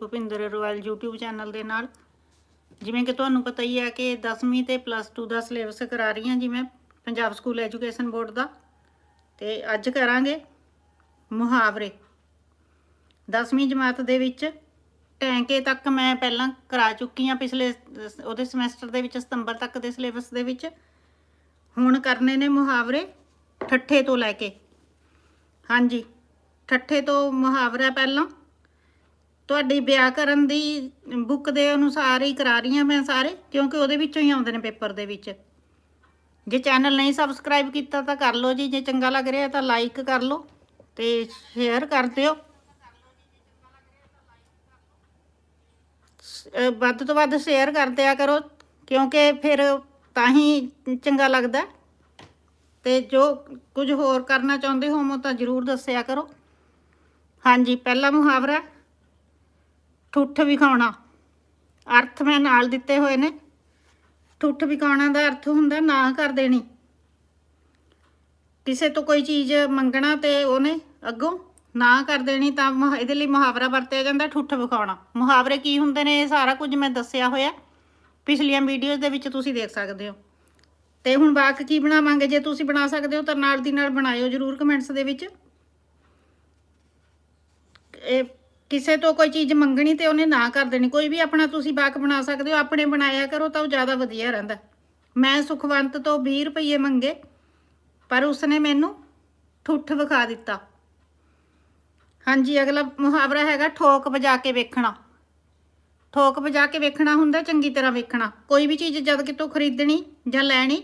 Bhupinder royal YouTube channel ਦੇ ਨਾਲ। ਜਿਵੇਂ ਕਿ ਤੁਹਾਨੂੰ ਪਤਾ ਹੀ ਹੈ ਕਿ 10ਵੀਂ ਤੇ ਪਲੱਸ 2 ਦਾ ਸਿਲੇਬਸ ਕਰਾ ਰਹੀ ਹਾਂ ਜੀ ਮੈਂ, ਪੰਜਾਬ ਸਕੂਲ ਐਜੂਕੇਸ਼ਨ ਬੋਰਡ ਦਾ। ਤੇ ਅੱਜ ਕਰਾਂਗੇ ਮੁਹਾਵਰੇ। 10ਵੀਂ ਜਮਾਤ ਦੇ ਵਿੱਚ ਟੈਂਕੇ ਤੱਕ ਮੈਂ ਪਹਿਲਾਂ ਕਰਾ ਚੁੱਕੀ ਹਾਂ ਪਿਛਲੇ, ਉਹਦੇ ਸਮੈਸਟਰ ਦੇ ਵਿੱਚ, ਸਤੰਬਰ ਤੱਕ ਦੇ ਸਿਲੇਬਸ ਦੇ ਵਿੱਚ। ਹੁਣ ਕਰਨੇ ਨੇ ਮੁਹਾਵਰੇ ਠੱਠੇ ਤੋਂ ਲੈ ਕੇ। ਹਾਂਜੀ, ਠੱਠੇ ਤੋਂ ਮੁਹਾਵਰਾ ਪਹਿਲਾਂ ਤੁਹਾਡੀ ਵਿਆਕਰਨ ਦੀ ਬੁੱਕ ਦੇ ਅਨੁਸਾਰ ਹੀ ਕਰਾ ਰਹੀ ਹਾਂ ਮੈਂ ਸਾਰੇ, ਕਿਉਂਕਿ ਉਹਦੇ ਵਿੱਚੋਂ ਹੀ ਆਉਂਦੇ ਨੇ ਪੇਪਰ ਦੇ ਵਿੱਚ। ਜੇ ਚੈਨਲ ਨਹੀਂ ਸਬਸਕ੍ਰਾਈਬ ਕੀਤਾ ਤਾਂ ਕਰ ਲਓ ਜੀ, ਜੇ ਚੰਗਾ ਲੱਗ ਰਿਹਾ ਤਾਂ ਲਾਈਕ ਕਰ ਲਓ ਤੇ ਸ਼ੇਅਰ ਕਰ ਦਿਓ। ਵੱਧ ਤੋਂ ਵੱਧ ਸ਼ੇਅਰ ਕਰ ਦਿਆ ਕਰੋ, ਕਿਉਂਕਿ ਫਿਰ ਤਾਂ ਹੀ ਚੰਗਾ ਲੱਗਦਾ। ਤੇ ਜੋ ਕੁਝ ਹੋਰ ਕਰਨਾ ਚਾਹੁੰਦੇ ਹੋ ਤਾਂ ਜਰੂਰ ਦੱਸਿਆ ਕਰੋ। ਹਾਂਜੀ, ਪਹਿਲਾ ਮੁਹਾਵਰਾ। ਠੁੱਠ ਵਿਖਾਉਣਾ ਅਰਥ ਮੈਂ ਨਾਲ ਦਿੱਤੇ ਹੋਏ ਨੇ। ਠੁੱਠ ਵਿਖਾਉਣਾ ਦਾ ਅਰਥ ਹੁੰਦਾ, ਨਾ ਕਰ ਦੇਣੀ। ਕਿਸੇ ਤੋਂ ਕੋਈ ਚੀਜ਼ ਮੰਗਣਾ ਤੇ ਉਹਨੇ ਅੱਗੋਂ ਨਾ ਕਰ ਦੇਣੀ ਤਾਂ ਮੁਹਾ- ਇਹਦੇ ਲਈ ਮੁਹਾਵਰਾ ਵਰਤਿਆ ਜਾਂਦਾ ਠੁੱਠ ਵਿਖਾਉਣਾ। ਮੁਹਾਵਰੇ ਕੀ ਹੁੰਦੇ ਨੇ ਇਹ ਸਾਰਾ ਕੁਝ ਮੈਂ ਦੱਸਿਆ ਹੋਇਆ। ਪਿਛਲੀਆਂ ਵੀਡੀਓਜ਼ ਦੇ ਵਿੱਚ ਤੁਸੀਂ ਦੇਖ ਸਕਦੇ ਹੋ। ਤੇ ਹੁਣ ਵਾਕ ਕੀ ਬਣਾਵਾਂਗੇ? ਜੇ ਤੁਸੀਂ ਬਣਾ ਸਕਦੇ ਹੋ ਤਾਂ ਨਾਲ ਦੀ ਨਾਲ ਬਣਾਇਓ ਜਰੂਰ ਕਮੈਂਟਸ ਦੇ ਵਿੱਚ। ਇਹ ਕਿਸੇ ਤੋਂ ਕੋਈ ਚੀਜ਼ ਮੰਗਣੀ ਤੇ ਉਹਨੇ ਨਾ ਕਰ ਦੇਣੀ। ਕੋਈ ਵੀ ਆਪਣਾ ਤੁਸੀਂ ਬਾਕ ਬਣਾ ਸਕਦੇ ਹੋ, ਆਪਣੇ ਬਣਾਇਆ ਕਰੋ ਤਾਂ ਉਹ ਜ਼ਿਆਦਾ ਵਧੀਆ ਰਹਿੰਦਾ। ਮੈਂ ਸੁਖਵੰਤ ਤੋਂ 20 ਰੁਪਏ ਮੰਗੇ, ਪਰ ਉਸਨੇ ਮੈਨੂੰ ਠੁੱਠ ਵਿਖਾ ਦਿੱਤਾ। ਹਾਂਜੀ, ਅਗਲਾ ਮੁਹਾਵਰਾ ਹੈਗਾ ਠੋਕ ਵਜਾ ਕੇ ਵੇਖਣਾ। ਠੋਕ ਵਜਾ ਕੇ ਵੇਖਣਾ ਹੁੰਦਾ, ਚੰਗੀ ਤਰ੍ਹਾਂ ਵੇਖਣਾ। ਕੋਈ ਵੀ ਚੀਜ਼ ਜਦ ਕਿਤੋਂ ਖਰੀਦਣੀ ਜਾਂ ਲੈਣੀ,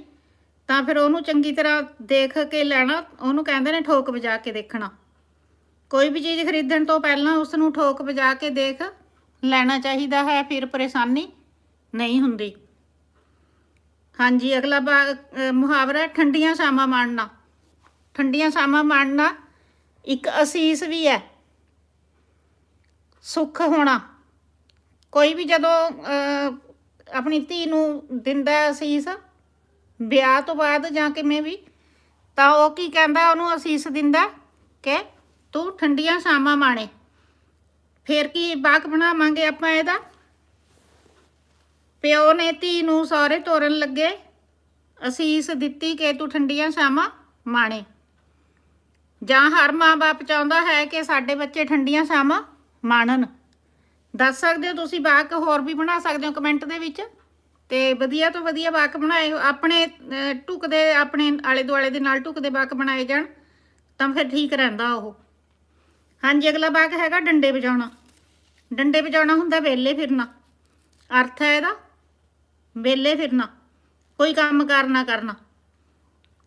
ਤਾਂ ਫਿਰ ਉਹਨੂੰ ਚੰਗੀ ਤਰ੍ਹਾਂ ਦੇਖ ਕੇ ਲੈਣਾ, ਉਹਨੂੰ ਕਹਿੰਦੇ ਨੇ ਠੋਕ ਵਜਾ ਕੇ ਦੇਖਣਾ। ਕੋਈ ਵੀ ਚੀਜ਼ ਖਰੀਦਣ ਤੋਂ ਪਹਿਲਾਂ ਉਸ ਨੂੰ ਠੋਕ ਵਜਾ ਕੇ ਦੇਖ, ਲੈਣਾ ਚਾਹੀਦਾ ਹੈ ਫਿਰ ਪਰੇਸ਼ਾਨੀ ਨਹੀਂ ਹੁੰਦੀ। ਹਾਂਜੀ, ਅਗਲਾ ਬਾ- ਮੁਹਾਵਰਾ ਠੰਡੀਆਂ ਛਾਵਾਂ ਮਾਣਨਾ। ਠੰਡੀਆਂ ਛਾਵਾਂ ਮਾਣਨਾ ਇੱਕ ਅਸੀਸ ਵੀ ਹੈ। ਸੁੱਖ ਹੋਣਾ। ਕੋਈ ਵੀ ਜਦੋਂ ਆਪਣੀ ਧੀ ਨੂੰ ਦਿੰਦਾ ਅਸੀਸ, ਵਿਆਹ ਤੋਂ ਬਾਅਦ ਜਾਂ ਕਿਵੇਂ ਵੀ, ਤਾਂ ਉਹ ਕੀ ਕਹਿੰਦਾ, ਉਹਨੂੰ ਅਸੀਸ ਦਿੰਦਾ ਕਿ ਤੂੰ ਠੰਡੀਆਂ ਛਾਵਾਂ ਮਾਣੇ। ਫੇਰ ਕੀ ਬਾਕ ਬਣਾਵਾਂਗੇ ਆਪਾਂ ਇਹਦਾ? ਪਿਓ ਨੇ ਧੀ ਨੂੰ ਸਹੁਰੇ ਤੋਰਨ ਲੱਗੇ। ਅਸੀਸ ਦਿੱਤੀ ਕਿ ਤੂੰ ਠੰਡੀਆਂ ਛਾਵਾਂ ਮਾਣੇ। ਜਾਂ ਹਰ ਮਾਂ-ਬਾਪ ਚਾਹੁੰਦਾ ਹੈ ਕਿ ਸਾਡੇ ਬੱਚੇ ਠੰਡੀਆਂ ਛਾਵਾਂ ਮਾਣਨ। ਦੱਸ ਸਕਦੇ ਹੋ ਤੁਸੀਂ ਵਾਕ ਹੋਰ ਵੀ ਬਣਾ ਸਕਦੇ ਹੋ ਕਮੈਂਟ ਦੇ ਵਿੱਚ? ਤੇ ਵਧੀਆ ਤੋਂ ਵਧੀਆ ਵਾਕ ਬਣਾਏ ਆਪਣੇ ਅਹ, ਢੁਕਦੇ ਆਪਣੇ ਆਲੇ ਦੁਆਲੇ ਦੇ ਨਾਲ ਢੁਕਦੇ ਵਾਕ ਬਣਾਏ ਜਾਣ ਤਾਂ ਫਿਰ ਠੀਕ ਰਹਿੰਦਾ ਉਹ। ਹਾਂਜੀ ਅਗਲਾ ਵਾਕ ਹੈਗਾ ਡੰਡੇ ਵਜਾਉਣਾ। ਡੰਡੇ ਵਜਾਉਣਾ ਹੁੰਦਾ ਵੇਲੇ ਫਿਰਨਾ। ਅਰਥ ਹੈ ਇਹਦਾ ਵੇਲੇ ਫਿਰਨਾ ਕੋਈ ਕੰਮ ਕਰਨਾ ਕਰਨਾ।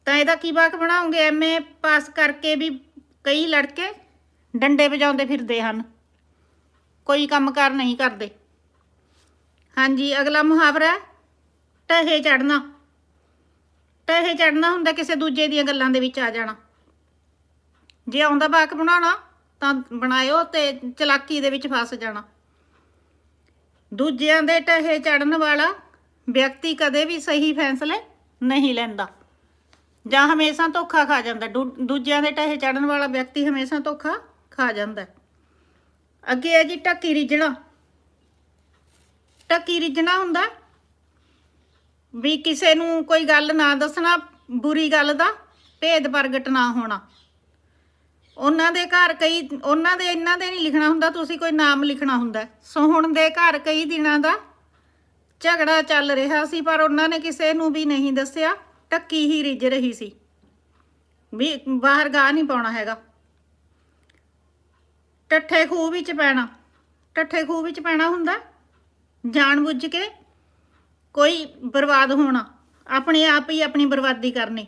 ਤਾਂ ਇਹਦਾ ਕੀ ਬਾਕ ਬਣਾਉਂਗੇ? ਐਮਏ ਪਾਸ ਕਰਕੇ ਵੀ ਕਈ ਲੜਕੇ ਡੰਡੇ ਵਜਾਉਂਦੇ ਫਿਰਦੇ ਹਨ। ਕੋਈ ਕੰਮ ਕਾਰ ਨਹੀਂ ਕਰਦੇ। ਹਾਂਜੀ ਅਗਲਾ ਮੁਹਾਵਰਾ ਹੈ, ਟਹੇ ਚੜਨਾ ਟਹੇ ਚੜਨਾ ਹੁੰਦਾ ਕਿਸੇ ਦੂਜੇ ਦੀਆਂ ਗੱਲਾਂ ਦੇ ਵਿੱਚ ਆ ਜਾਣਾ। ਜੇ ਆਉਂਦਾ ਬਾਕ ਬਣਾਉਣਾ ਤਾਂ ਬਣਾਇਓ ਤੇ ਚਲਾਕੀ ਦੇ ਵਿੱਚ ਫਸ ਜਾਣਾ। ਦੂਜਿਆਂ ਦੇ ਟਹੇ ਚੜਨ ਵਾਲਾ ਵਿਅਕਤੀ ਕਦੇ ਵੀ ਸਹੀ ਫੈਸਲੇ ਨਹੀਂ ਲੈਂਦਾ। ਜਾਂ ਹਮੇਸ਼ਾ ਧੋਖਾ ਖਾ ਜਾਂਦਾ। ਦੂਜਿਆਂ ਦੇ ਟਹੇ ਚੜਨ ਵਾਲਾ ਵਿਅਕਤੀ ਹਮੇਸ਼ਾ ਧੋਖਾ ਖਾ ਜਾਂਦਾ। ਅੱਗੇ ਹੈ ਜੀ ਟੱਕੀ ਰਿਜਣਾ ਟੱਕੀ ਰਿਜਣਾ ਹੁੰਦਾ ਵੀ ਕਿਸੇ ਨੂੰ ਕੋਈ ਗੱਲ ਨਾ ਦੱਸਣਾ, ਬੁਰੀ ਗੱਲ ਦਾ ਭੇਦ ਪ੍ਰਗਟ ਨਾ ਹੋਣਾ। ਉਹਨਾਂ ਦੇ ਘਰ ਕਈ, ਉਹਨਾਂ ਦੇ, ਇਹਨਾਂ ਦੇ ਨਹੀਂ ਲਿਖਣਾ ਹੁੰਦਾ, ਤੁਸੀਂ ਕੋਈ ਨਾਮ ਲਿਖਣਾ ਹੁੰਦਾ। ਹੈ। ਸੋਹਣ ਦੇ ਘਰ ਕਈ ਦਿਨਾਂ ਦਾ ਝਗੜਾ ਚੱਲ ਰਿਹਾ ਸੀ, ਪਰ ਉਹਨਾਂ ਨੇ ਕਿਸੇ ਨੂੰ ਵੀ ਨਹੀਂ ਦੱਸਿਆ। ਟੱਕੀ ਹੀ ਰਿੱਝ ਰਹੀ ਸੀ। ਵੀ ਬਾਹਰ ਗਾਹ ਨਹੀਂ ਪਾਉਣਾ ਹੈਗਾ। ਟੱਠੇ ਖੂਹ ਵਿੱਚ ਪੈਣਾ। ਟੱਠੇ ਖੂਹ ਵਿੱਚ ਪੈਣਾ ਹੁੰਦਾ। ਜਾਣ ਬੁੱਝ ਕੇ ਕੋਈ ਬਰਬਾਦ ਹੋਣਾ। ਆਪਣੇ ਆਪ ਹੀ ਆਪਣੀ ਬਰਬਾਦੀ ਕਰਨੀ।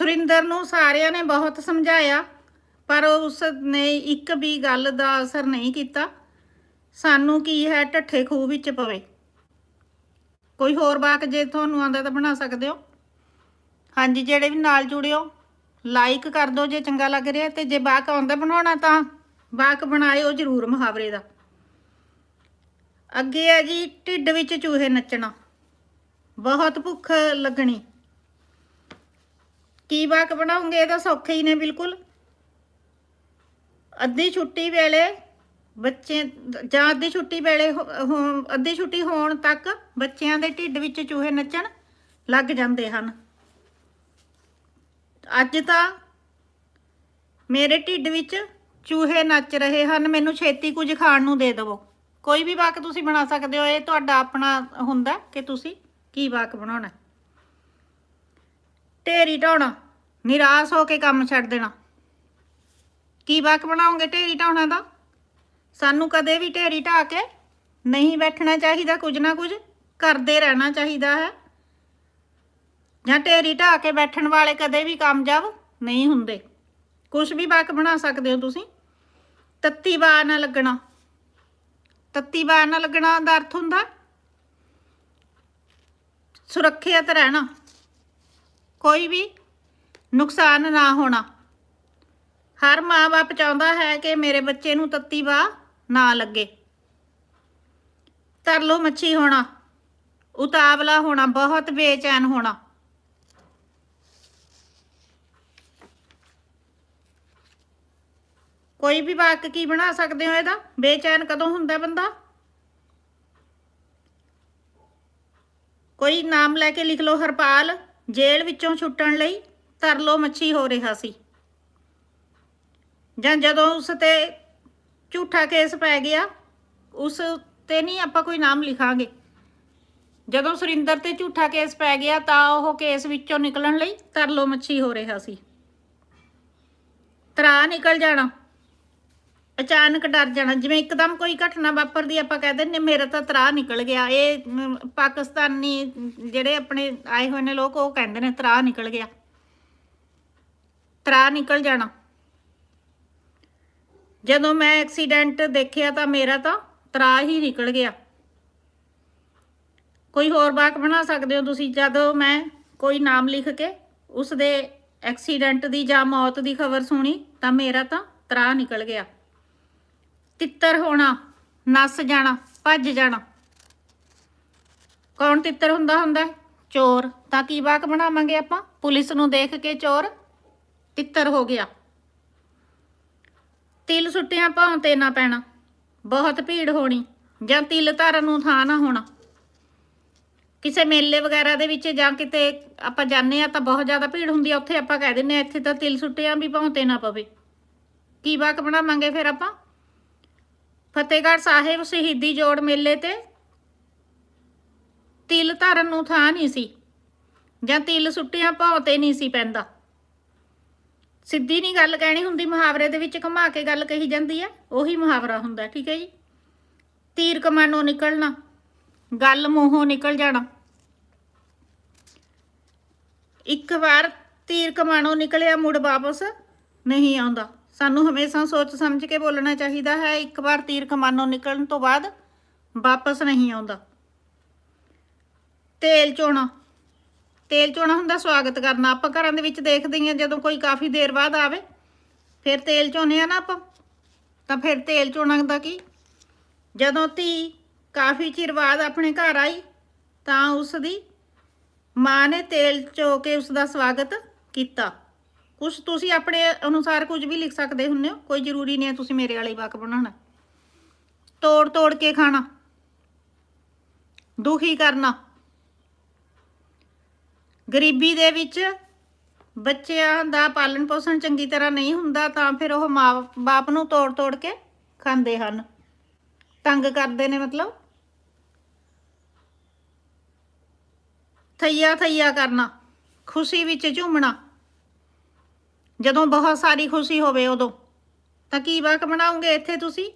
ਸੁਰਿੰਦਰ ਨੂੰ ਸਾਰਿਆਂ ਨੇ ਬਹੁਤ ਸਮਝਾਇਆ, ਪਰ ਉਸ ਨੇ ਇੱਕ ਵੀ ਗੱਲ ਦਾ ਅਸਰ ਨਹੀਂ ਕੀਤਾ। ਸਾਨੂੰ ਕੀ ਹੈ ਢੱਠੇ ਖੂਹ ਵਿੱਚ ਪਵੇ। ਕੋਈ ਹੋਰ ਬਾਕ ਜੇ ਤੁਹਾਨੂੰ ਆਉਂਦਾ ਤਾਂ ਬਣਾ ਸਕਦੇ ਹੋ। ਹਾਂਜੀ, ਜਿਹੜੇ ਵੀ ਨਾਲ ਜੁੜਿਓ ਲਾਈਕ ਕਰ ਦਿਓ ਜੇ ਚੰਗਾ ਲੱਗ ਰਿਹਾ ਤੇ ਜੇ ਬਾਕ ਆਉਂਦਾ ਬਣਾਉਣਾ ਤਾਂ ਬਾਕ ਬਣਾਇਓ ਜ਼ਰੂਰ ਮੁਹਾਵਰੇ ਦਾ। ਅੱਗੇ ਆ ਜੀ, ਢਿੱਡ ਵਿੱਚ ਚੂਹੇ ਨੱਚਣਾ। ਬਹੁਤ ਭੁੱਖ ਲੱਗਣੀ। ਕੀ ਵਾਕ ਬਣਾਉਂਗੇ? ਇਹ ਤਾਂ ਸੌਖੇ ਹੀ ਨੇ, ਬਿਲਕੁਲ। ਅੱਧੀ ਛੁੱਟੀ ਵੇਲੇ ਬੱਚੇ, ਜਾਂ ਅੱਧੀ ਛੁੱਟੀ ਵੇਲੇ ਹੋ- ਹੋ- ਅੱਧੀ ਛੁੱਟੀ ਹੋਣ ਤੱਕ ਬੱਚਿਆਂ ਦੇ ਢਿੱਡ ਵਿੱਚ ਚੂਹੇ ਨੱਚਣ ਲੱਗ ਜਾਂਦੇ ਹਨ। ਅੱਜ ਤਾਂ ਮੇਰੇ ਢਿੱਡ ਵਿੱਚ ਚੂਹੇ ਨੱਚ ਰਹੇ ਹਨ। ਮੈਨੂੰ ਛੇਤੀ ਕੁਝ ਖਾਣ ਨੂੰ ਦੇ ਦਿਵੋ। ਕੋਈ ਵੀ ਵਾਕ ਤੁਸੀਂ ਬਣਾ ਸਕਦੇ ਹੋ। ਇਹ ਤੁਹਾਡਾ ਆਪਣਾ ਹੁੰਦਾ ਕਿ ਤੁਸੀਂ ਕੀ ਵਾਕ ਬਣਾਉਣਾ। ਢੇਰੀ ਢਾਉਣਾ, ਨਿਰਾਸ਼ ਹੋ ਕੇ ਕੰਮ ਛੱਡ ਦੇਣਾ। ਕੀ ਵਾਕ ਬਣਾਓਗੇ ਢੇਰੀ ਢਾਉਣਾ ਦਾ? ਸਾਨੂੰ ਕਦੇ ਵੀ ਢੇਰੀ ਢਾ ਕੇ ਨਹੀਂ ਬੈਠਣਾ ਚਾਹੀਦਾ, ਕੁਝ ਨਾ ਕੁਝ ਕਰਦੇ ਰਹਿਣਾ ਚਾਹੀਦਾ ਹੈ। ਜਾਂ ਢੇਰੀ ਢਾ ਕੇ ਬੈਠਣ ਵਾਲੇ ਕਦੇ ਵੀ ਕਾਮਯਾਬ ਨਹੀਂ ਹੁੰਦੇ। ਕੁਝ ਵੀ ਵਾਕ ਬਣਾ ਸਕਦੇ ਹੋ ਤੁਸੀਂ। ਤੱਤੀ ਬਾਹ ਨਾ ਲੱਗਣਾ। ਤੱਤੀ ਬਾਹ ਨਾ ਲੱਗਣਾ ਦਾ ਅਰਥ ਹੁੰਦਾ ਸੁਰੱਖਿਅਤ ਰਹਿਣਾ। ਕੋਈ ਵੀ ਨੁਕਸਾਨ ਨਾ ਹੋਣਾ। ਹਰ ਮਾਂ-ਬਾਪ ਚਾਹੁੰਦਾ ਹੈ ਕਿ ਮੇਰੇ ਬੱਚੇ ਨੂੰ ਤੱਤੀ ਬਾਹ ਨਾ ਲੱਗੇ। ਤਰਲੋ ਮੱਛੀ ਹੋਣਾ, ਉਤਾਵਲਾ ਹੋਣਾ, ਬਹੁਤ ਬੇਚੈਨ ਹੋਣਾ। ਕੋਈ ਵੀ ਵਾਕ ਕੀ ਬਣਾ ਸਕਦੇ ਹੋ ਇਹਦਾ? ਬੇਚੈਨ ਕਦੋਂ ਹੁੰਦਾ ਬੰਦਾ? ਕੋਈ ਨਾਮ ਲੈ ਕੇ ਲਿਖ ਲਓ, ਹਰਪਾਲ। ਜੇਲ੍ਹ ਵਿੱਚੋਂ ਛੁੱਟਣ ਲਈ ਤਰਲੋ ਮੱਛੀ ਹੋ ਰਿਹਾ ਸੀ। ਜਾਂ ਜਦੋਂ ਉਸ ਤੇ ਝੂਠਾ ਕੇਸ ਪੈ ਗਿਆ, ਉਸ ਤੇ ਨਹੀਂ ਆਪਾਂ ਕੋਈ ਨਾਮ ਲਿਖਾਂਗੇ। ਜਦੋਂ ਸੁਰਿੰਦਰ ਤੇ ਝੂਠਾ ਕੇਸ ਪੈ ਗਿਆ, ਤਾਂ ਉਹ ਕੇਸ ਵਿੱਚੋਂ ਨਿਕਲਣ ਲਈ ਤਰਲੋ ਮੱਛੀ ਹੋ ਰਿਹਾ ਸੀ। ਤਰਾ ਨਿਕਲ ਜਾਣਾ। ਅਚਾਨਕ ਡਰ ਜਾਣਾ ਜਿਵੇਂ ਇੱਕਦਮ ਕੋਈ ਘਟਨਾ ਵਾਪਰਦੀ ਆਪਾਂ ਕਹਿ ਦਿੰਦੇ ਮੇਰਾ ਤਾਂ ਤਰਾ ਨਿਕਲ ਗਿਆ। ਇਹ ਮ, ਪਾਕਿਸਤਾਨੀ ਜਿਹੜੇ ਆਪਣੇ ਆਏ ਹੋਏ ਨੇ ਲੋਕ ਉਹ ਕਹਿੰਦੇ ਨੇ ਤਰਾ ਨਿਕਲ ਗਿਆ। ਤਰਾ ਨਿਕਲ ਜਾਣਾ। ਜਦੋਂ ਮੈਂ ਐਕਸੀਡੈਂਟ ਦੇਖਿਆ ਤਾਂ ਮੇਰਾ ਤਾਂ ਤਰਾ ਹੀ ਨਿਕਲ ਗਿਆ। ਕੋਈ ਹੋਰ ਵਾਕ ਬਣਾ ਸਕਦੇ ਹੋ ਤੁਸੀਂ? ਜਦੋਂ ਮੈਂ ਕੋਈ ਨਾਮ ਲਿਖ ਕੇ ਉਸ ਦੇ ਐਕਸੀਡੈਂਟ ਦੀ ਜਾਂ ਮੌਤ ਦੀ ਖਬਰ ਸੁਣੀ ਤਾਂ ਮੇਰਾ ਤਾਂ ਤਰਾ ਨਿਕਲ ਗਿਆ। ਤਿੱਤਰ ਹੋਣਾ, ਨੱਸ ਜਾਣਾ, ਭੱਜ ਜਾਣਾ। ਕੌਣ ਤਿੱਤਰ ਹੁੰਦਾ ਹੁੰਦਾ ਚੋਰ। ਤਾਂ ਕੀ ਵਾਕ ਬਣਾਵਾਂਗੇ ਆਪਾਂ? ਪੁਲਿਸ ਨੂੰ ਦੇਖ ਕੇ ਚੋਰ ਤਿੱਤਰ ਹੋ ਗਿਆ। ਤਿਲ ਸੁੱਟਿਆਂ ਭਾਂ ਤੇ ਨਾ ਪੈਣਾ। ਬਹੁਤ ਭੀੜ ਹੋਣੀ। ਜਾਂ ਤਿਲ ਧਰਨ ਨੂੰ ਥਾਂ ਨਾ ਹੋਣਾ। ਕਿਸੇ ਮੇਲੇ ਵਗੈਰਾ ਦੇ ਵਿੱਚ ਜਾਂ ਕਿਤੇ ਆਪਾਂ ਜਾਂਦੇ ਆ ਤਾਂ ਬਹੁਤ ਜ਼ਿਆਦਾ ਭੀੜ ਹੁੰਦੀ ਆ। ਉੱਥੇ ਆਪਾਂ ਕਹਿ ਦਿੰਦੇ ਆ ਇੱਥੇ ਤਾਂ ਤਿਲ ਸੁੱਟਿਆਂ ਵੀ ਭਾਂ ਤੇ ਨਾ ਪਵੇ। ਕੀ ਵਾਕ ਬਣਾਵਾਂਗੇ ਫਿਰ ਆਪਾਂ? ਫਤਿਹਗੜ੍ਹ ਸਾਹਿਬ ਸ਼ਹੀਦੀ ਜੋੜ ਮੇਲੇ ਤੇ ਤਿਲ ਧਰਨ ਨੂੰ ਥਾਂ ਨਹੀਂ ਸੀ, ਜਾਂ ਤਿਲ ਸੁੱਟਿਆਂ ਭਾਉ ਤੇ ਨਹੀਂ ਸੀ ਪੈਂਦਾ। ਸਿੱਧੀ ਨਹੀਂ ਗੱਲ ਕਹਿਣੀ ਹੁੰਦੀ, ਮੁਹਾਵਰੇ ਦੇ ਵਿੱਚ ਘੁਮਾ ਕੇ ਗੱਲ ਕਹੀ ਜਾਂਦੀ ਹੈ, ਉਹੀ ਮੁਹਾਵਰਾ ਹੁੰਦਾ, ਠੀਕ ਹੈ ਜੀ। ਤੀਰ ਕਮਾਨੋਂ ਨਿਕਲਣਾ, ਗੱਲ ਮੂੰਹੋਂ ਨਿਕਲ ਜਾਣਾ। ਇੱਕ ਵਾਰ ਤੀਰ ਕਮਾਨੋਂ ਨਿਕਲਿਆ, ਮੁੜ ਵਾਪਸ ਨਹੀਂ ਆਉਂਦਾ। ਸਾਨੂੰ ਹਮੇਸ਼ਾ ਸੋਚ ਸਮਝ ਕੇ ਬੋਲਣਾ ਚਾਹੀਦਾ ਹੈ, ਇੱਕ ਵਾਰ ਤੀਰ ਕਮਾਨੋਂ ਨਿਕਲਣ ਤੋਂ ਬਾਅਦ ਵਾਪਸ ਨਹੀਂ ਆਉਂਦਾ। ਤੇਲ ਚੋਣਾ। ਤੇਲ ਚੋਣਾ ਹੁੰਦਾ, ਸਵਾਗਤ ਕਰਨਾ। ਆਪਾਂ ਘਰਾਂ ਦੇ ਵਿੱਚ ਦੇਖਦੇ ਹਾਂ ਜਦੋਂ ਕੋਈ ਕਾਫੀ ਦੇਰ ਬਾਅਦ ਆਵੇ, ਫਿਰ ਤੇਲ ਚੋਨੇ ਆ ਨਾ ਆਪਾਂ। ਤਾਂ ਫਿਰ ਤੇਲ ਚੋਣਾ ਦਾ ਕੀ? ਜਦੋਂ ਧੀ ਕਾਫੀ ਚਿਰ ਬਾਅਦ ਆਪਣੇ ਘਰ ਆਈ, ਤਾਂ ਉਸ ਦੀ ਮਾਂ ਨੇ ਤੇਲ ਚੋ ਕੇ ਉਸ ਦਾ ਸਵਾਗਤ ਕੀਤਾ। ਕੁਝ ਤੁਸੀਂ ਆਪਣੇ ਅਨੁਸਾਰ ਕੁਝ ਵੀ ਲਿਖ ਸਕਦੇ ਹੁੰਦੇ ਹੋ, ਕੋਈ ਜ਼ਰੂਰੀ ਨਹੀਂ ਹੈ ਤੁਸੀਂ ਮੇਰੇ ਵਾਲੇ ਵਾਕ ਬਣਾਉਣਾ। ਤੋੜ ਤੋੜ ਕੇ ਖਾਣਾ, ਦੁਖੀ ਕਰਨਾ। ਗਰੀਬੀ ਦੇ ਵਿੱਚ ਬੱਚਿਆਂ ਦਾ ਪਾਲਣ ਪੋਸ਼ਣ ਚੰਗੀ ਤਰ੍ਹਾਂ ਨਹੀਂ ਹੁੰਦਾ ਤਾਂ ਫਿਰ ਉਹ ਮਾਂ-ਬਾਪ ਨੂੰ ਤੋੜ ਤੋੜ ਕੇ ਖਾਂਦੇ ਹਨ। ਤੰਗ ਕਰਦੇ ਨੇ ਮਤਲਬ। ਥਈਆ ਥਈਆ ਕਰਨਾ, ਖੁਸ਼ੀ ਵਿੱਚ ਝੂਮਣਾ। ਜਦੋਂ ਬਹੁਤ ਸਾਰੀ ਖੁਸ਼ੀ ਹੋਵੇ ਉਦੋਂ। ਤਾਂ ਕੀ ਵਾਕ ਬਣਾਉਂਗੇ ਇੱਥੇ ਤੁਸੀਂ?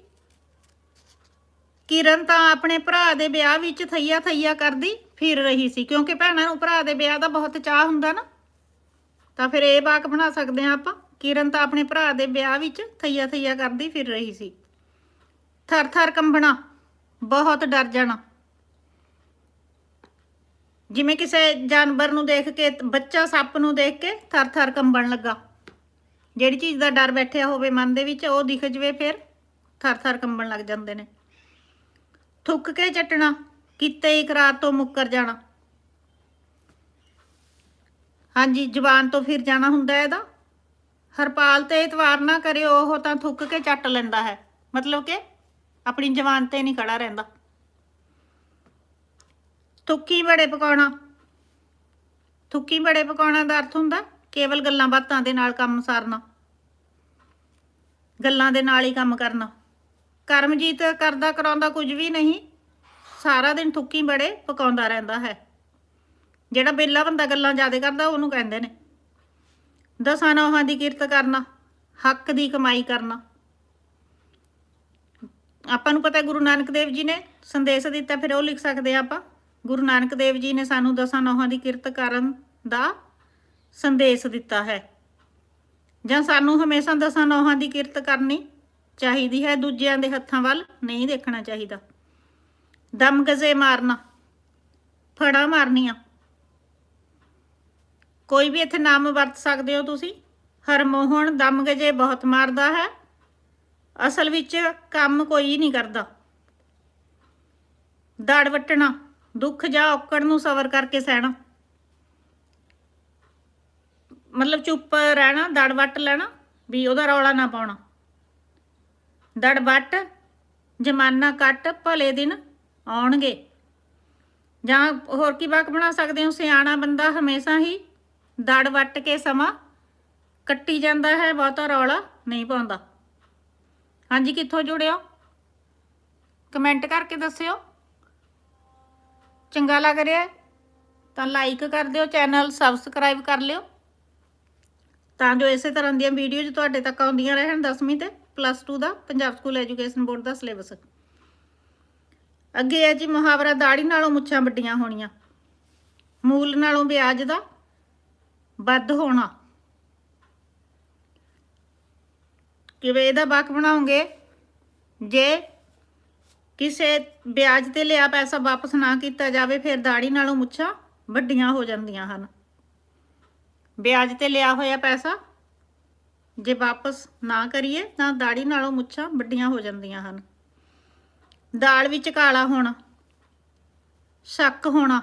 ਕਿਰਨ ਤਾਂ ਆਪਣੇ ਭਰਾ ਦੇ ਵਿਆਹ ਵਿੱਚ ਥਈਆ ਥਈਆ ਕਰਦੀ ਫਿਰ ਰਹੀ ਸੀ, ਕਿਉਂਕਿ ਭੈਣਾਂ ਨੂੰ ਭਰਾ ਦੇ ਵਿਆਹ ਦਾ ਬਹੁਤ ਚਾਹ ਹੁੰਦਾ ਨਾ। ਤਾਂ ਫਿਰ ਇਹ ਵਾਕ ਬਣਾ ਸਕਦੇ ਹਾਂ ਆਪਾਂ। ਕਿਰਨ ਤਾਂ ਆਪਣੇ ਭਰਾ ਦੇ ਵਿਆਹ ਵਿੱਚ ਥਈਆ ਥਈਆ ਕਰਦੀ ਫਿਰ ਰਹੀ ਸੀ। ਥਰ ਥਰ ਕੰਬਣਾ, ਬਹੁਤ ਡਰ ਜਾਣਾ। ਜਿਵੇਂ ਕਿਸੇ ਜਾਨਵਰ ਨੂੰ ਦੇਖ ਕੇ, ਬੱਚਾ ਸੱਪ ਨੂੰ ਦੇਖ ਕੇ ਥਰ ਥਰ ਕੰਬਣ ਲੱਗਾ। ਜਿਹੜੀ ਚੀਜ਼ ਦਾ ਡਰ ਬੈਠਿਆ ਹੋਵੇ ਮਨ ਦੇ ਵਿੱਚ, ਉਹ ਦਿਖ ਜਵੇ ਫਿਰ। ਥਰ ਥਰ ਕੰਬਣ ਲੱਗ ਜਾਂਦੇ ਨੇ। ਥੁੱਕ ਕੇ ਚੱਟਣਾ, ਕਿਤੇ ਇਕਰਾਰ ਤੋਂ ਮੁੱਕਰ ਜਾਣਾ। ਹਾਂਜੀ ਜ਼ੁਬਾਨ ਤੋਂ ਫਿਰ ਜਾਣਾ ਹੁੰਦਾ ਇਹਦਾ। ਹਰਪਾਲ ਤੇ ਇਤਵਾਰ ਨਾ ਕਰਿਓ ਉਹ ਤਾਂ ਥੁੱਕ ਕੇ ਚੱਟ ਲੈਂਦਾ ਹੈ। ਮਤਲਬ ਕਿ ਆਪਣੀ ਜਵਾਨ ਤੇ ਨਹੀਂ ਖੜਾ ਰਹਿੰਦਾ। ਥੁੱਕੀ ਬੜੇ ਪਕਾਉਣਾ। ਥੁੱਕੀ ਬੜੇ ਪਕਾਉਣਾ ਦਾ ਅਰਥ ਹੁੰਦਾ ਕੇਵਲ ਗੱਲਾਂ ਬਾਤਾਂ ਦੇ ਨਾਲ ਕੰਮ ਸਾਰਨਾ। ਗੱਲਾਂ ਦੇ ਨਾਲ ਹੀ ਕੰਮ ਕਰਨਾ। ਕਰਮਜੀਤ ਕਰਦਾ ਕਰਾਉਂਦਾ ਕੁਝ ਵੀ ਨਹੀਂ, ਸਾਰਾ ਦਿਨ ਥੁੱਕੀ ਬੜੇ ਪਕਾਉਂਦਾ ਰਹਿੰਦਾ ਹੈ। ਜਿਹੜਾ ਬੇਲਾ ਬੰਦਾ ਗੱਲਾਂ ਜ਼ਿਆਦਾ ਕਰਦਾ, ਉਹਨੂੰ ਕਹਿੰਦੇ ਨੇ। ਦਸਾਂ ਨੌਹਾਂ ਦੀ ਕਿਰਤ ਕਰਨਾ, ਹੱਕ ਦੀ ਕਮਾਈ ਕਰਨਾ। ਆਪਾਂ ਨੂੰ ਪਤਾ ਗੁਰੂ ਨਾਨਕ ਦੇਵ ਜੀ ਨੇ ਸੰਦੇਸ਼ ਦਿੱਤਾ, ਫਿਰ ਉਹ ਲਿਖ ਸਕਦੇ ਆ ਆਪਾਂ। ਗੁਰੂ ਨਾਨਕ ਦੇਵ ਜੀ ਨੇ ਸਾਨੂੰ ਦਸਾਂ ਨੌਹਾਂ ਦੀ ਕਿਰਤ ਕਰਨ ਦਾ ਸੰਦੇਸ਼ ਦਿੱਤਾ ਹੈ। ਜਾਂ ਸਾਨੂੰ ਹਮੇਸ਼ਾ ਦਸਾਂ ਨੌਹਾਂ ਦੀ ਕਿਰਤ ਕਰਨੀ ਚਾਹੀਦੀ ਹੈ, ਦੂਜਿਆਂ ਦੇ ਹੱਥਾਂ ਵੱਲ ਨਹੀਂ ਦੇਖਣਾ ਚਾਹੀਦਾ। ਦਮ ਗਜ਼ੇ ਮਾਰਨਾ, ਫੜਾ ਮਾਰਨੀਆਂ। ਕੋਈ ਵੀ ਇੱਥੇ ਨਾਮ ਵਰਤ ਸਕਦੇ ਹੋ ਤੁਸੀਂ। ਹਰਮੋਹਨ ਦਮ ਗਜੇ ਬਹੁਤ ਮਾਰਦਾ ਹੈ। ਅਸਲ ਵਿੱਚ ਕੰਮ ਕੋਈ ਨਹੀਂ ਕਰਦਾ। ਦੜ ਵਟਣਾ, ਦੁੱਖ ਜਾਂ ਔਕੜ ਨੂੰ ਸਬਰ ਕਰਕੇ ਸਹਿਣਾ। ਮਤਲਬ ਚੁੱਪ ਰਹਿਣਾ, ਦੜ ਵੱਟ ਲੈਣਾ, ਵੀ ਉਹਦਾ ਰੌਲਾ ਨਾ ਪਾਉਣਾ। ਦੜ ਵੱਟ, ਜਮਾਨਾ ਕੱਟ, ਭਲੇ ਦਿਨ ਆਉਣਗੇ। ਜਾਂ ਹੋਰ ਕੀ ਵਾਕ ਬਣਾ ਸਕਦੇ ਹੋ? ਸਿਆਣਾ ਬੰਦਾ ਹਮੇਸ਼ਾ ਹੀ ਦੜ ਵੱਟ ਕੇ ਸਮਾਂ ਕੱਟੀ ਜਾਂਦਾ ਹੈ, ਬਹੁਤਾ ਰੌਲਾ ਨਹੀਂ ਪਾਉਂਦਾ। ਹਾਂਜੀ, ਕਿੱਥੋਂ ਜੁੜਿਓ? ਕਮੈਂਟ ਕਰਕੇ ਦੱਸਿਓ। ਚੰਗਾ ਲੱਗ ਰਿਹਾ ਤਾਂ ਲਾਈਕ ਕਰ ਦਿਓ, ਚੈਨਲ ਸਬਸਕ੍ਰਾਈਬ ਕਰ ਲਿਓ। ਤਾਂ ਜੋ ਇਸੇ ਤਰ੍ਹਾਂ ਦੀਆਂ ਵੀਡੀਓਜ਼ ਤੁਹਾਡੇ ਤੱਕ ਆਉਂਦੀਆਂ ਰਹਿਣ 10ਵੀਂ ਤੇ ਪਲੱਸ 2 ਦਾ ਪੰਜਾਬ ਸਕੂਲ ਐਜੂਕੇਸ਼ਨ ਬੋਰਡ ਦਾ ਸਿਲੇਬਸ ਅੱਗੇ ਹੈ ਜੀ ਮੁਹਾਵਰਾ ਦਾੜੀ ਨਾਲੋਂ ਮੁੱਛਾਂ ਵੱਡੀਆਂ ਹੋਣੀਆਂ। ਮੂਲ ਨਾਲੋਂ ਵਿਆਜ ਦਾ ਵੱਧ ਹੋਣਾ। ਕਿਵੇਂ ਇਹਦਾ ਵਾਕ ਬਣਾਉਂਗੇ ਜੇ ਕਿਸੇ ਵਿਆਜ ਤੇ ਲਿਆ ਪੈਸਾ ਵਾਪਸ ਨਾ ਕੀਤਾ ਜਾਵੇ, ਫਿਰ ਦਾੜੀ ਨਾਲੋਂ ਮੁੱਛਾਂ ਵੱਡੀਆਂ ਹੋ ਜਾਂਦੀਆਂ ਹਨ। ਵਿਆਜ ਤੇ ਲਿਆ ਹੋਇਆ ਪੈਸਾ ਜੇ ਵਾਪਸ ਨਾ ਕਰੀਏ ਤਾਂ ਦਾੜੀ ਨਾਲੋਂ ਮੁੱਛਾਂ ਵੱਡੀਆਂ ਹੋ ਜਾਂਦੀਆਂ ਹਨ। ਦਾਲ ਵਿੱਚ ਕਾਲਾ ਹੋਣਾ, ਸ਼ੱਕ ਹੋਣਾ।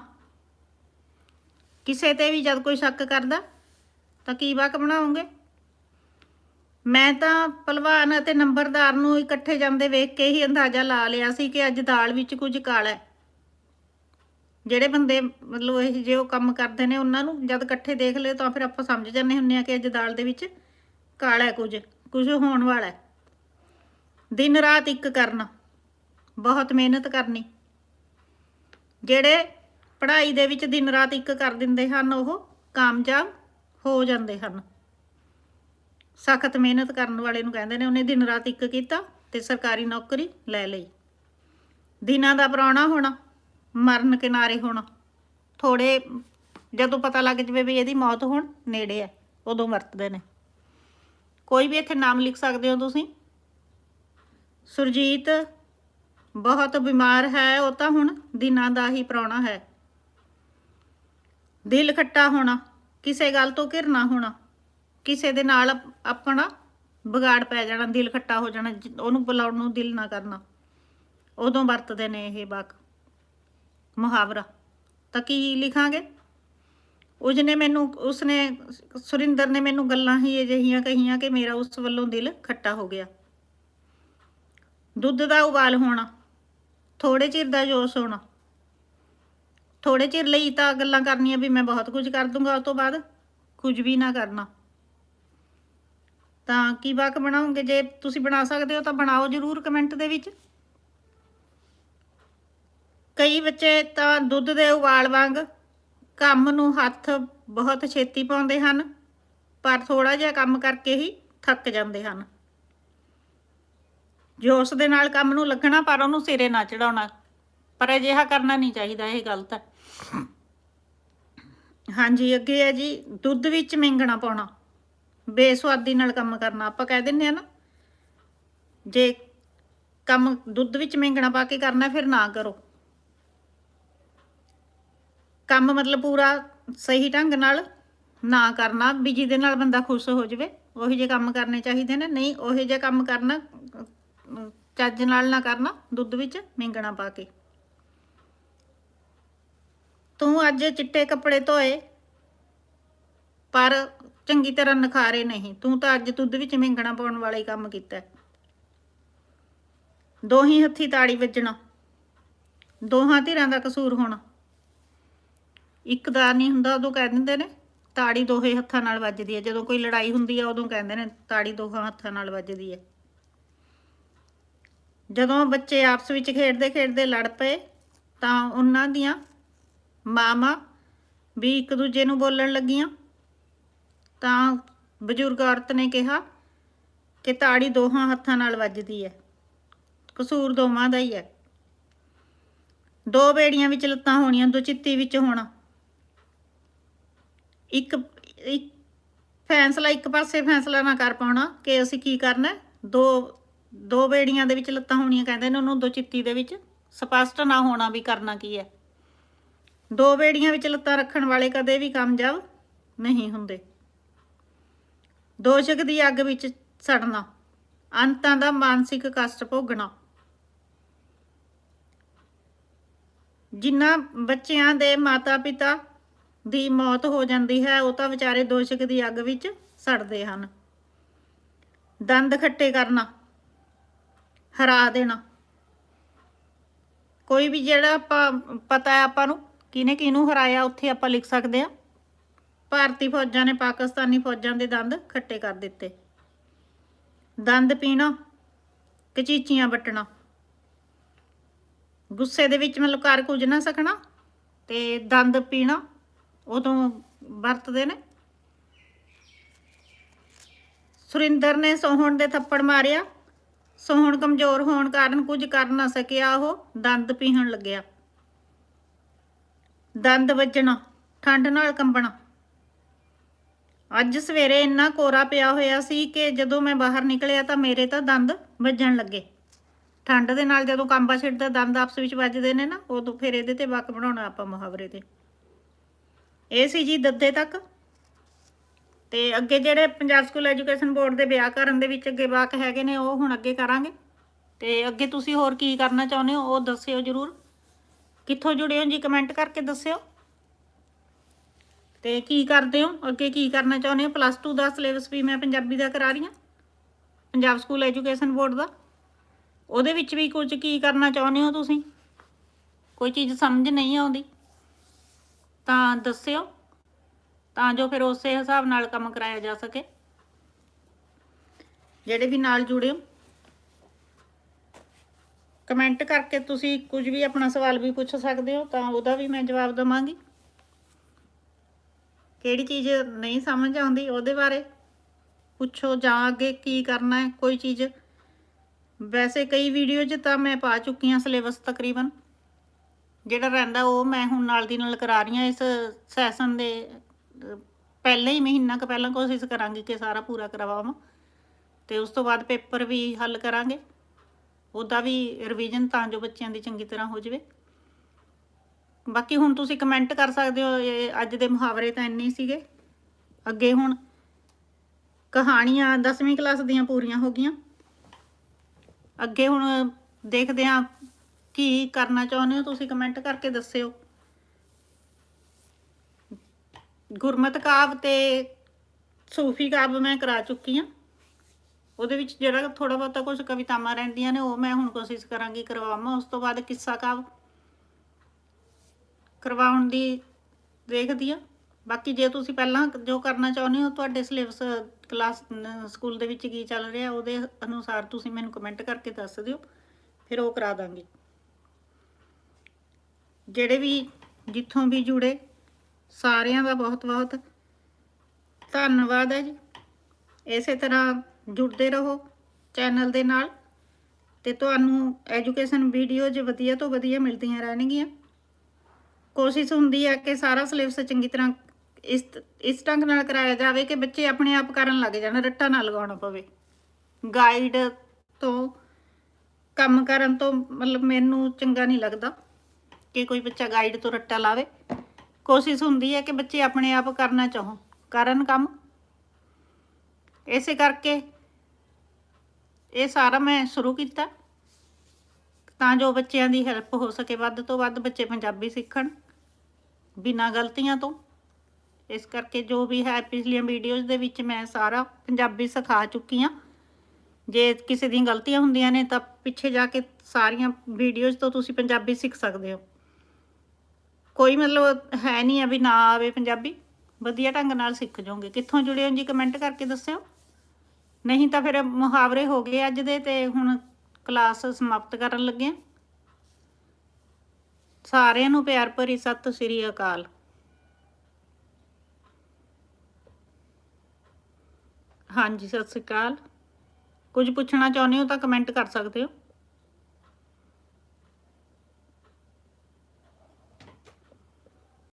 ਕਿਸੇ ਤੇ ਵੀ ਜਦ ਕੋਈ ਸ਼ੱਕ ਕਰਦਾ ਤਾਂ ਕੀ ਵਾਕ ਬਣਾਉਂਗੇ ਮੈਂ ਤਾਂ ਪਹਿਲਵਾਨ ਅਤੇ ਨੰਬਰਦਾਰ ਨੂੰ ਇਕੱਠੇ ਜਾਂਦੇ ਵੇਖ ਕੇ ਹੀ ਅੰਦਾਜ਼ਾ ਲਾ ਲਿਆ ਸੀ ਕਿ ਅੱਜ ਦਾਲ ਵਿੱਚ ਕੁਝ ਕਾਲਾ ਹੈ। ਜਿਹੜੇ ਬੰਦੇ ਮਤਲਬ ਇਹ ਜੇ ਉਹ ਕੰਮ ਕਰਦੇ ਨੇ ਉਹਨਾਂ ਨੂੰ ਜਦ ਇਕੱਠੇ ਦੇਖ ਲਏ ਤਾਂ ਫਿਰ ਆਪਾਂ ਸਮਝ ਜਾਂਦੇ ਹੁੰਨੇ ਆ ਕਿ ਅੱਜ ਦਾਲ ਦੇ ਵਿੱਚ ਕਾਲਾ ਹੈ ਕੁਝ ਕੁਝ ਹੋਣ ਵਾਲਾ ਹੈ। ਦਿਨ ਰਾਤ ਇੱਕ ਕਰਨਾ, ਬਹੁਤ ਮਿਹਨਤ ਕਰਨੀ। ਜਿਹੜੇ ਪੜ੍ਹਾਈ ਦੇ ਵਿੱਚ ਦਿਨ ਰਾਤ ਇੱਕ ਕਰ ਦਿੰਦੇ ਹਨ, ਉਹ ਕਾਮਯਾਬ ਹੋ ਜਾਂਦੇ ਹਨ। ਸਖਤ ਮਿਹਨਤ ਕਰਨ ਵਾਲੇ ਨੂੰ ਕਹਿੰਦੇ ਨੇ, ਉਹਨੇ ਦਿਨ ਰਾਤ ਇੱਕ ਕੀਤਾ ਤੇ ਸਰਕਾਰੀ ਨੌਕਰੀ ਲੈ ਲਈ। ਦਿਨਾਂ ਦਾ ਪ੍ਰਾਹੁਣਾ ਹੋਣਾ। ਮਰਨ ਕਿਨਾਰੇ ਹੋਣਾ। ਥੋੜੇ ਜਦੋਂ ਪਤਾ ਲੱਗ ਜਵੇ ਵੀ ਇਹਦੀ ਮੌਤ ਹੁਣ ਨੇੜੇ ਹੈ ਉਦੋਂ ਵਰਤਦੇ ਨੇ। ਕੋਈ ਵੀ ਇੱਥੇ ਨਾਮ ਲਿਖ ਸਕਦੇ ਹੋ ਤੁਸੀਂ? ਸੁਰਜੀਤ, ਬਹੁਤ ਬਿਮਾਰ ਹੈ, ਉਹ ਤਾਂ ਹੁਣ ਦਿਨਾਂ ਦਾ ਹੀ ਪ੍ਰਾਹੁਣਾ ਹੈ। ਦਿਲ ਖੱਟਾ ਹੋਣਾ, ਕਿਸੇ ਗੱਲ ਤੋਂ ਘਿਰਨਾ ਹੋਣਾ, ਕਿਸੇ ਦੇ ਨਾਲ ਆਪਣਾ ਵਿਗਾੜ ਪੈ ਜਾਣਾ, ਦਿਲ ਖੱਟਾ ਹੋ ਜਾਣਾ ਜ- ਉਹਨੂੰ ਬੁਲਾਉਣ ਨੂੰ ਦਿਲ ਨਾ ਕਰਨਾ। ਉਦੋਂ ਵਰਤਦੇ ਨੇ ਇਹ ਵਾਕ। ਮੁਹਾਵਰਾ। ਤਾਂ ਕੀ ਲਿਖਾਂਗੇ? ਉਸਨੇ ਮੈਨੂੰ, ਉਸਨੇ, ਸੁਰਿੰਦਰ ਨੇ ਮੈਨੂੰ ਗੱਲਾਂ ਹੀ ਅਜਿਹੀਆਂ ਕਹੀਆਂ ਕਿ ਮੇਰਾ ਉਸ ਵੱਲੋਂ ਦਿਲ ਖੱਟਾ ਹੋ ਗਿਆ। ਦੁੱਧ ਦਾ ਉਬਾਲ ਹੋਣਾ ਥੋੜੇ ਚਿਰ ਦਾ ਜੋਸ਼ ਹੋਣਾ। ਥੋੜੇ ਚਿਰ ਲਈ ਤਾਂ ਗੱਲਾਂ ਕਰਨੀਆਂ ਵੀ ਮੈਂ ਬਹੁਤ ਕੁਝ ਕਰ ਦੂੰਗਾ ਉਸ ਤੋਂ ਬਾਅਦ ਕੁਝ ਵੀ ਨਾ ਕਰਨਾ। ਤਾਂ ਕੀ ਵਾਕ ਬਣਾਉਂਗੇ? ਜੇ ਤੁਸੀਂ ਬਣਾ ਸਕਦੇ ਹੋ ਤਾਂ ਬਣਾਓ ਜਰੂਰ ਕਮੈਂਟ ਦੇ ਵਿੱਚ। ਕਈ ਬੱਚੇ ਤਾਂ ਦੁੱਧ ਦੇ ਉਬਾਲ ਵਾਂਗ ਕੰਮ ਨੂੰ ਹੱਥ ਬਹੁਤ ਛੇਤੀ ਪਾਉਂਦੇ ਹਨ, ਪਰ ਥੋੜਾ ਜਿਹਾ ਕੰਮ ਕਰਕੇ ਹੀ ਥੱਕ ਜਾਂਦੇ ਹਨ। ਜੋਸ਼ ਦੇ ਨਾਲ ਕੰਮ ਨੂੰ ਲੱਗਣਾ, ਪਰ ਉਹਨੂੰ ਸਿਰੇ ਨਾ ਚੜਾਉਣਾ ਪਰ ਅਜਿਹਾ ਕਰਨਾ ਨਹੀਂ ਚਾਹੀਦਾ, ਇਹ ਗਲਤ ਹੈ। ਹਾਂਜੀ, ਅੱਗੇ ਹੈ ਜੀ, ਦੁੱਧ ਵਿੱਚ ਮਿੰਗਣਾ ਪਾਉਣਾ। ਬੇਸਵਾਦੀ ਨਾਲ ਕੰਮ ਕਰਨਾ, ਆਪਾਂ ਕਹਿ ਦਿੰਨੇ ਆ ਨਾ, ਜੇ ਕੰਮ ਦੁੱਧ ਵਿੱਚ ਮਿੰਗਣਾ ਪਾ ਕੇ ਕਰਨਾ, ਫਿਰ ਨਾ ਕਰੋ। ਕੰਮ ਮਤਲਬ ਪੂਰਾ ਸਹੀ ਢੰਗ ਨਾਲ ਨਾ ਕਰਨਾ ਵੀ ਜਿਹਦੇ ਨਾਲ ਬੰਦਾ ਖੁਸ਼ ਹੋ ਜਾਵੇ, ਉਹੀ ਜੇ ਕੰਮ ਕਰਨੇ ਚਾਹੀਦੇ ਨੇ, ਨਹੀਂ ਉਹੀ ਜੇ ਕੰਮ ਕਰਨਾ, ਚੱਜ ਨਾਲ ਨਾ ਕਰਨਾ, ਦੁੱਧ ਵਿੱਚ ਮਿੰਗਣਾ ਪਾ ਕੇ ਤੂੰ ਅੱਜ ਚਿੱਟੇ ਕੱਪੜੇ ਧੋਏ, ਪਰ ਚੰਗੀ ਤਰ੍ਹਾਂ ਨਖਾਰੇ ਨਹੀਂ, ਤੂੰ ਤਾਂ ਅੱਜ ਦੁੱਧ ਵਿੱਚ ਮਿੰਗਣਾ ਪਾਉਣ ਵਾਲਾ ਹੀ ਕੰਮ ਕੀਤਾ ਹੈ। ਦੋਹੀ ਹੱਥੀ ਤਾੜੀ ਵੱਜਣਾ, ਦੋਹਾਂ ਧਿਰਾਂ ਦਾ ਕਸੂਰ ਹੋਣਾ ਇੱਕ ਦਾ ਨਹੀਂ ਹੁੰਦਾ, ਉਦੋਂ ਕਹਿ ਦਿੰਦੇ ਨੇ, ਤਾੜੀ ਦੋਹੇ ਹੱਥਾਂ ਨਾਲ ਵੱਜਦੀ ਹੈ। ਜਦੋਂ ਕੋਈ ਲੜਾਈ ਹੁੰਦੀ ਹੈ ਉਦੋਂ ਕਹਿੰਦੇ ਨੇ ਤਾੜੀ ਦੋਹਾਂ ਹੱਥਾਂ ਨਾਲ ਵੱਜਦੀ ਹੈ। ਜਦੋਂ ਬੱਚੇ ਆਪਸ ਵਿੱਚ ਖੇਡਦੇ ਖੇਡਦੇ ਲੜ ਪਏ, ਤਾਂ ਉਹਨਾਂ ਦੀਆਂ ਮਾਮਾ ਵੀ ਇੱਕ ਦੂਜੇ ਨੂੰ ਬੋਲਣ ਲੱਗੀਆਂ। ਤਾਂ ਬਜ਼ੁਰਗ ਔਰਤ ਨੇ ਕਿਹਾ ਕਿ ਤਾੜੀ ਦੋਹਾਂ ਹੱਥਾਂ ਨਾਲ ਵੱਜਦੀ ਹੈ। ਕਸੂਰ ਦੋਵਾਂ ਦਾ ਹੀ ਹੈ। ਦੋ ਬੇੜੀਆਂ ਵਿੱਚ ਲੱਤਾਂ ਹੋਣੀਆਂ, ਦੋ ਚਿੱਤੀ ਵਿੱਚ ਹੋਣਾ। ਇੱਕ ਇੱਕ ਫੈਸਲਾ, ਇੱਕ ਪਾਸੇ ਫੈਸਲਾ ਨਾ ਕਰ ਪਾਉਣਾ ਕਿ ਅਸੀਂ ਕੀ ਕਰਨਾ ਦੋ ਦੋ ਬੇੜੀਆਂ ਦੇ ਵਿੱਚ ਲੱਤਾਂ ਹੋਣੀਆਂ ਕਹਿੰਦੇ ਨੇ ਉਹਨੂੰ, ਦੋ ਚਿੱਤੀ ਦੇ ਵਿੱਚ। ਸਪਸ਼ਟ ਨਾ ਹੋਣਾ ਵੀ ਕਰਨਾ ਕੀ ਹੈ। ਦੋ ਬੇੜੀਆਂ ਵਿੱਚ ਲੱਤਾਂ ਰੱਖਣ ਵਾਲੇ ਕਦੇ ਵੀ ਕਾਮਯਾਬ ਨਹੀਂ ਹੁੰਦੇ। ਦੋਸ਼ਕ ਦੀ ਅੱਗ ਵਿੱਚ ਸੜਨਾ, ਅੰਤਾਂ ਦਾ ਮਾਨਸਿਕ ਕਸ਼ਟ ਭੋਗਣਾ। ਜਿਨ੍ਹਾਂ ਬੱਚਿਆਂ ਦੇ ਮਾਤਾ-ਪਿਤਾ ਦੀ ਮੌਤ ਹੋ ਜਾਂਦੀ ਹੈ, ਉਹ ਤਾਂ ਵਿਚਾਰੇ ਦੋਸ਼ਕ ਦੀ ਅੱਗ ਵਿੱਚ ਸੜਦੇ ਹਨ। ਦੰਦ ਖੱਟੇ ਕਰਨਾ, ਹਰਾ ਦੇਣਾ। ਕੋਈ ਵੀ ਜਿਹੜਾ ਆਪਾਂ, ਪਤਾ ਹੈ ਆਪਾਂ ਨੂੰ, ਕਿਹਨੇ ਕਿਹਨੂੰ ਹਰਾਇਆ, ਉੱਥੇ ਆਪਾਂ ਲਿਖ ਸਕਦੇ ਹਾਂ। ਭਾਰਤੀ ਫੌਜਾਂ ਨੇ ਪਾਕਿਸਤਾਨੀ ਫੌਜਾਂ ਦੇ ਦੰਦ ਖੱਟੇ ਕਰ ਦਿੱਤੇ। ਦੰਦ ਪੀਣਾ, ਕਚੀਚੀਆਂ ਵੱਟਣਾ। ਗੁੱਸੇ ਦੇ ਵਿੱਚ ਮਤਲਬ ਕਰ ਕੁਝ ਨਾ ਸਕਣਾ ਤੇ ਦੰਦ ਪੀਣਾ ਉਦੋਂ ਵਰਤਦੇ ਨੇ। ਸੁਰਿੰਦਰ ਨੇ ਸੋਹਣ ਦੇ ਥੱਪੜ ਮਾਰਿਆ। ਸੋਹਣ ਕਮਜ਼ੋਰ ਹੋਣ ਕਾਰਨ ਕੁਝ ਕਰ ਨਾ ਸਕਿਆ, ਉਹ ਦੰਦ ਪੀਹਣ ਲੱਗਿਆ। ਦੰਦ ਵੱਜਣਾ, ਠੰਡ ਨਾਲ ਕੰਬਣਾ। ਅੱਜ ਸਵੇਰੇ ਇੰਨਾ ਕੋਰਾ ਪਿਆ ਹੋਇਆ ਸੀ ਕਿ ਜਦੋਂ ਮੈਂ ਬਾਹਰ ਨਿਕਲਿਆ ਤਾਂ ਮੇਰੇ ਤਾਂ ਦੰਦ ਵੱਜਣ ਲੱਗੇ। ਠੰਡ ਦੇ ਨਾਲ ਜਦੋਂ ਕੰਬਾ ਛਿੜਦਾ, ਦੰਦ ਆਪਸ ਵਿੱਚ ਵੱਜਦੇ ਨੇ ਨਾ, ਉਦੋਂ ਫਿਰ ਇਹਦੇ ਤੇ ਵਕ ਬਣਾਉਣਾ ਆਪਾਂ ਮੁਹਾਵਰੇ ਤੇ। ਇਹ ਸੀ ਜੀ ਦੱਦੇ ਤੱਕ। ਤੇ ਅੱਗੇ ਜਿਹੜੇ ਪੰਜਾਬ ਸਕੂਲ ਐਜੂਕੇਸ਼ਨ ਬੋਰਡ ਦੇ ਵਿਆਕਰਨ ਦੇ ਵਿੱਚ ਅੱਗੇ ਵਾਕ ਹੈਗੇ ਨੇ, ਉਹ ਹੁਣ ਅੱਗੇ ਕਰਾਂਗੇ। ਤੇ ਅੱਗੇ ਤੁਸੀਂ ਹੋਰ ਕੀ ਕਰਨਾ ਚਾਹੁੰਦੇ ਹੋ, ਉਹ ਦੱਸਿਓ ਜਰੂਰ। ਕਿੱਥੋਂ ਜੁੜੇ ਹੋ ਜੀ ਕਮੈਂਟ ਕਰਕੇ ਦੱਸਿਓ। ਤੇ ਕੀ ਕਰਦੇ ਹੋ, ਅੱਗੇ ਕੀ ਕਰਨਾ ਚਾਹੁੰਦੇ ਹੋ? ਪਲੱਸ 2 ਦਾ ਸਿਲੇਬਸ ਵੀ ਮੈਂ ਪੰਜਾਬੀ ਦਾ ਕਰਾ ਰਹੀ ਹਾਂ, ਪੰਜਾਬ ਸਕੂਲ ਐਜੂਕੇਸ਼ਨ ਬੋਰਡ ਦਾ। ਉਹਦੇ ਵਿੱਚ ਵੀ ਕੁਝ ਕੀ ਕਰਨਾ ਚਾਹੁੰਦੇ ਹੋ ਤੁਸੀਂ? ਕੋਈ ਚੀਜ਼ ਸਮਝ ਨਹੀਂ ਆਉਂਦੀ। ਤਾਂ ਦੱਸਿਓ, ਤਾਂ ਜੋ ਫਿਰ ਉਸੇ ਹਿਸਾਬ ਨਾਲ ਕੰਮ ਕਰਾਇਆ ਜਾ ਸਕੇ। ਜਿਹੜੇ ਵੀ ਨਾਲ ਜੁੜਿਓ ਕਮੈਂਟ ਕਰਕੇ ਤੁਸੀਂ ਕੁਝ ਵੀ ਆਪਣਾ ਸਵਾਲ ਵੀ ਪੁੱਛ ਸਕਦੇ ਹੋ, ਤਾਂ ਉਹਦਾ ਵੀ ਮੈਂ ਜਵਾਬ ਦਵਾਂਗੀ। ਕਿਹੜੀ ਚੀਜ਼ ਨਹੀਂ ਸਮਝ ਆਉਂਦੀ ਉਹਦੇ ਬਾਰੇ ਪੁੱਛੋ, ਜਾਂ ਅੱਗੇ ਕੀ ਕਰਨਾ ਹੈ, ਕੋਈ ਚੀਜ਼। ਵੈਸੇ ਕਈ ਵੀਡੀਓ 'ਚ ਤਾਂ ਮੈਂ ਪਾ ਚੁੱਕੀ ਹਾਂ ਸਿਲੇਬਸ ਤਕਰੀਬਨ। ਜਿਹੜਾ ਰਹਿੰਦਾ ਉਹ ਮੈਂ ਹੁਣ ਨਾਲ ਦੀ ਨਾਲ ਕਰਾ ਰਹੀ ਹਾਂ ਇਸ ਸੈਸ਼ਨ ਦੇ, ਪਹਿਲਾਂ ਹੀ ਮਹੀਨਾ ਕੁ ਪਹਿਲਾਂ ਕੋਸ਼ਿਸ਼ ਕਰਾਂਗੀ ਕਿ ਸਾਰਾ ਪੂਰਾ ਕਰਵਾਵਾਂ ਤੇ ਉਸ ਤੋਂ ਬਾਅਦ ਪੇਪਰ ਵੀ ਹੱਲ ਕਰਾਂਗੇ। ਉਹਦਾ ਵੀ ਰਿਵੀਜ਼ਨ ਤਾਂ ਜੋ ਬੱਚਿਆਂ ਦੀ ਚੰਗੀ ਤਰ੍ਹਾਂ ਹੋ ਜਾਵੇ। ਬਾਕੀ ਹੁਣ ਤੁਸੀਂ ਕਮੈਂਟ ਕਰ ਸਕਦੇ ਹੋ, ਇਹ ਅੱਜ ਦੇ ਮੁਹਾਵਰੇ ਤਾਂ ਇੰਨੇ ਸੀਗੇ। ਅੱਗੇ ਹੁਣ ਕਹਾਣੀਆਂ 10ਵੀਂ ਕਲਾਸ ਦੀਆਂ ਪੂਰੀਆਂ ਹੋ ਗਈਆਂ। ਅੱਗੇ ਹੁਣ ਦੇਖਦੇ ਹਾਂ ਕੀ ਕਰਨਾ ਚਾਹੁੰਦੇ ਹੋ ਤੁਸੀਂ ਕਮੈਂਟ ਕਰਕੇ ਦੱਸਿਓ। ਗੁਰਮਤ ਕਾਵ ਤੇ ਸੂਫੀ ਕਾਵ ਮੈਂ ਕਰਾ ਚੁੱਕੀ ਹਾਂ। ਉਹਦੇ ਵਿੱਚ ਜਿਹੜਾ ਥੋੜਾ ਬਹੁਤਾ ਕੁਝ ਕਵਿਤਾਵਾਂ ਰਹਿੰਦੀਆਂ ਨੇ, ਉਹ ਮੈਂ ਹੁਣ ਕੋਸ਼ਿਸ਼ ਕਰਾਂਗੀ ਕਰਵਾਵਾਂ। ਉਸ ਤੋਂ ਬਾਅਦ ਕਿੱਸਾ ਕਾਵ ਕਰਵਾਉਣ ਦੀ ਦੇਖਦੀ ਆ ਬਾਕੀ ਜੇ ਤੁਸੀਂ ਪਹਿਲਾਂ ਜੋ ਕਰਨਾ ਚਾਹੁੰਦੇ ਹੋ, ਤੁਹਾਡੇ ਸਿਲੇਬਸ ਕਲਾਸ ਸਕੂਲ ਦੇ ਵਿੱਚ ਕੀ ਚੱਲ ਰਿਹਾ, ਉਹਦੇ ਅਨੁਸਾਰ ਤੁਸੀਂ ਮੈਨੂੰ ਕਮੈਂਟ ਕਰਕੇ ਦੱਸ ਦਿਓ। ਫਿਰ ਉਹ ਕਰਾ ਦਾਂਗੇ। ਜਿਹੜੇ ਵੀ ਜਿੱਥੋਂ ਵੀ ਜੁੜੇ, ਸਾਰਿਆਂ ਦਾ ਬਹੁਤ ਬਹੁਤ ਧੰਨਵਾਦ ਹੈ ਜੀ। ਇਸੇ ਤਰ੍ਹਾਂ ਜੁੜਦੇ ਰਹੋ ਚੈਨਲ ਦੇ ਨਾਲ ਤੇ ਤੁਹਾਨੂੰ ਐਜੂਕੇਸ਼ਨ ਵੀਡੀਓਜ਼ ਵਧੀਆ ਤੋਂ ਵਧੀਆ ਮਿਲਦੀਆਂ ਰਹਿਣਗੀਆਂ। ਕੋਸ਼ਿਸ਼ ਹੁੰਦੀ ਹੈ ਕਿ ਸਾਰਾ ਸਿਲੇਬਸ ਚੰਗੀ ਤਰ੍ਹਾਂ ਇਸ ਇਸ ਢੰਗ ਨਾਲ ਕਰਾਇਆ ਜਾਵੇ ਕਿ ਬੱਚੇ ਆਪਣੇ ਆਪ ਕਰਨ ਲੱਗ ਜਾਣ, ਰੱਟਾ ਨਾ ਲਗਾਉਣਾ ਪਵੇ। ਗਾਈਡ ਤੋਂ ਕੰਮ ਕਰਨ ਤੋਂ ਮਤਲਬ ਮੈਨੂੰ ਚੰਗਾ ਨਹੀਂ ਲੱਗਦਾ। ਕਿ ਕੋਈ ਬੱਚਾ ਗਾਈਡ ਤੋਂ ਰੱਟਾ ਲਾਵੇ। ਕੋਸ਼ਿਸ਼ ਹੁੰਦੀ ਹੈ ਕਿ ਬੱਚੇ ਆਪਣੇ ਆਪ ਕਰਨਾ ਚਾਹੋ ਕਰਨ ਕੰਮ। ਇਸੇ ਕਰਕੇ ਇਹ ਸਾਰਾ ਮੈਂ ਸ਼ੁਰੂ ਕੀਤਾ। ਤਾਂ ਜੋ ਬੱਚਿਆਂ ਦੀ ਹੈਲਪ ਹੋ ਸਕੇ, ਵੱਧ ਤੋਂ ਵੱਧ ਬੱਚੇ ਪੰਜਾਬੀ ਸਿੱਖਣ, ਬਿਨਾਂ ਗਲਤੀਆਂ ਤੋਂ। ਇਸ ਕਰਕੇ ਜੋ ਵੀ ਹੈ, ਪਿਛਲੀਆਂ ਵੀਡੀਓਜ਼ ਦੇ ਵਿੱਚ ਮੈਂ ਸਾਰਾ ਪੰਜਾਬੀ ਸਿਖਾ ਚੁੱਕੀ ਹਾਂ। ਜੇ ਕਿਸੇ ਦੀਆਂ ਗਲਤੀਆਂ ਹੁੰਦੀਆਂ ਨੇ, ਤਾਂ ਪਿੱਛੇ ਜਾ ਕੇ ਸਾਰੀਆਂ ਵੀਡੀਓਜ਼ ਤੋਂ ਤੁਸੀਂ ਪੰਜਾਬੀ ਸਿੱਖ ਸਕਦੇ ਹੋ। ਕੋਈ ਮਤਲਬ ਹੈ ਨਹੀਂ ਆ ਵੀ ਨਾ ਆਵੇ ਪੰਜਾਬੀ, ਵਧੀਆ ਢੰਗ ਨਾਲ ਸਿੱਖ ਜਾਓਗੇ। ਕਿੱਥੋਂ ਜੁੜੇ ਹੋ ਜੀ ਕਮੈਂਟ ਕਰਕੇ ਦੱਸਿਓ। ਨਹੀਂ ਤਾਂ ਫਿਰ ਮੁਹਾਵਰੇ ਹੋ ਗਏ ਅੱਜ ਦੇ ਤੇ ਹੁਣ ਕਲਾਸ ਸਮਾਪਤ ਕਰਨ ਲੱਗੇ ਹਾਂ ਸਾਰਿਆਂ ਨੂੰ ਪਿਆਰ ਭਰੀ ਸਤਿ ਸ੍ਰੀ ਅਕਾਲ। ਹਾਂਜੀ, ਸਤਿ ਸ੍ਰੀ ਅਕਾਲ। ਕੁਝ ਪੁੱਛਣਾ ਚਾਹੁੰਦੇ ਹੋ ਤਾਂ ਕਮੈਂਟ ਕਰ ਸਕਦੇ ਹੋ।